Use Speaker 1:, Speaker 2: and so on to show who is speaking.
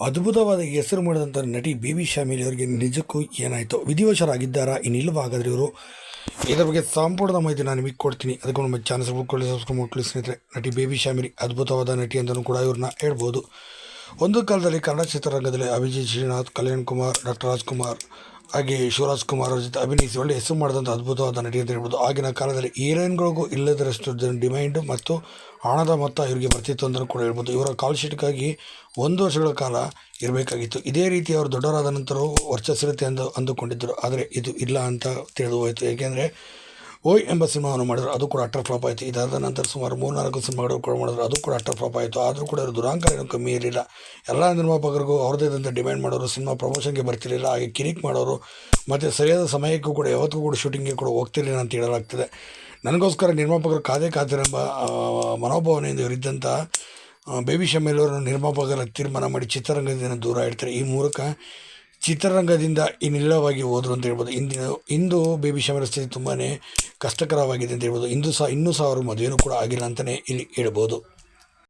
Speaker 1: ಅದ್ಭುತವಾದ ಹೆಸರು ಮಾಡಿದಂಥ ನಟಿ ಬೇಬಿ ಶಾಮಿಲಿ ಅವರಿಗೆ ನಿಜಕ್ಕೂ ಏನಾಯಿತು? ವಿಧಿವಶರಾಗಿದ್ದಾರಾ? ಇನ್ನಿಲ್ಲವ ಹಾಗಾದ್ರೆ ಇವರು? ಇದರ ಬಗ್ಗೆ ಸಂಪೂರ್ಣ ಮಾಹಿತಿ ನಾನು ನಿಮಗೆ ಕೊಡ್ತೀನಿ. ಅದಕ್ಕೆ ನಮ್ಮ ಚಾನಲ್ ಸಬ್ಸ್ಕ್ರೈಬ್ ಮಾಡ್ಕೊಳ್ಳಿ ಸ್ನೇಹಿತರೆ. ನಟಿ ಬೇಬಿ ಶಾಮಿಲಿ ಅದ್ಭುತವಾದ ನಟಿ ಅಂತಲೂ ಕೂಡ ಇವ್ರನ್ನ ಹೇಳ್ಬೋದು. ಒಂದು ಕಾಲದಲ್ಲಿ ಕನ್ನಡ ಚಿತ್ರರಂಗದಲ್ಲಿ ಅಭಿಜಿತ್ ಶ್ರೀನಾಥ್, ಕಲ್ಯಾಣ್ ಕುಮಾರ್, ಡಾಕ್ಟರ್ ರಾಜ್ಕುಮಾರ್ ಹಾಗೆ ಶಿವರಾಜ್ ಕುಮಾರ್ ಅವ್ರ ಜೊತೆ ಅಭಿನಯಿಸಿ ಒಳ್ಳೆ ಹೆಸರು ಮಾಡಿದಂಥ ಅದ್ಭುತವಾದ ನಟಿ ಅಂತ ಹೇಳ್ಬೋದು. ಆಗಿನ ಕಾಲದಲ್ಲಿ ಹೀರೋಯಿನ್ಗಳಿಗೂ ಇಲ್ಲದರಷ್ಟು ಡಿಮ್ಯಾಂಡು ಮತ್ತು ಹಣದ ಮೊತ್ತ ಇವರಿಗೆ ಬರ್ತಿತ್ತು ಅಂತಲೂ ಕೂಡ ಹೇಳ್ಬೋದು. ಇವರ ಕಾಲ್ ಶೀಟ್ಗಾಗಿ ಒಂದು ವರ್ಷಗಳ ಕಾಲ ಇರಬೇಕಾಗಿತ್ತು. ಇದೇ ರೀತಿ ಅವರು ದೊಡ್ಡವರಾದ ನಂತರವೂ ವರ್ಚಸ್ಸಿರುತ್ತೆ ಎಂದು ಅಂದುಕೊಂಡಿದ್ದರು. ಆದರೆ ಇದು ಇಲ್ಲ ಅಂತ ತಿಳಿದು ಹೋಯಿತು. ಏಕೆಂದರೆ ಓಯ್ ಎಂಬ ಸಿನಿಮಾವನ್ನು ಮಾಡಿದ್ರು. ಅದು ಕೂಡ ಅಟ್ಟರ್ ಫ್ಲಾಪ್ ಆಯಿತು. ಇದಾದ ನಂತರ ಸುಮಾರು ಮೂರ್ನಾಲ್ಕು ಸಿನಿಮಾಗಳು ಕೂಡ ಮಾಡಿದ್ರು. ಅದು ಕೂಡ ಅಟ್ಟರ್ ಫ್ಲಾಪ್ ಆಯಿತು. ಆದರೂ ಕೂಡ ದುರಾಂಕಾರ ಏನೂ ಕಮ್ಮಿ ಇರಲಿಲ್ಲ. ಎಲ್ಲ ನಿರ್ಮಾಪಕರಿಗೂ ಅವ್ರದ್ದೇ ಆದಂಥ ಡಿಮ್ಯಾಂಡ್ ಮಾಡೋರು ಸಿನಿಮಾ ಪ್ರಮೋಷನ್ಗೆ ಬರ್ತಿರಲಿಲ್ಲ. ಹಾಗೆ ಕಿರಿಕ್ ಮಾಡೋರು ಮತ್ತು ಸರಿಯಾದ ಸಮಯಕ್ಕೂ ಕೂಡ ಯಾವತ್ತೂ ಕೂಡ ಶೂಟಿಂಗ್ಗೆ ಕೂಡ ಹೋಗ್ತಿರಲಿಲ್ಲ ಅಂತ ಹೇಳಲಾಗ್ತದೆ. ನನಗೋಸ್ಕರ ನಿರ್ಮಾಪಕರು ಕಾದೇ ಕಾತಿರೆಂಬ ಆ, ಮನೋಭಾವನೆಯಿಂದ ಇವರಿದ್ದಂಥ ಬೇಬಿ ಶಮೇಲವರನ್ನು ನಿರ್ಮಾಪಕರ ತೀರ್ಮಾನ ಮಾಡಿ ಚಿತ್ರರಂಗದಿಂದ ದೂರ ಇಡ್ತಾರೆ. ಈ ಮೂಲಕ ಚಿತ್ರರಂಗದಿಂದ ಇನ್ನಿಲ್ಲವಾಗಿ ಹೋದರು ಅಂತ ಹೇಳ್ಬೋದು. ಇಂದಿನ, ಇಂದು ಬೇಬಿ ಶಮರ ಸ್ಥಿತಿ ತುಂಬಾ ಕಷ್ಟಕರವಾಗಿದೆ ಅಂತ ಹೇಳ್ಬೋದು. ಇಂದು ಸಹ, ಇನ್ನೂ ಸಹ ಅವರು ಮದುವೆನೂ ಕೂಡ ಆಗಿಲ್ಲ ಅಂತಲೇ ಇಲ್ಲಿ ಹೇಳ್ಬೋದು.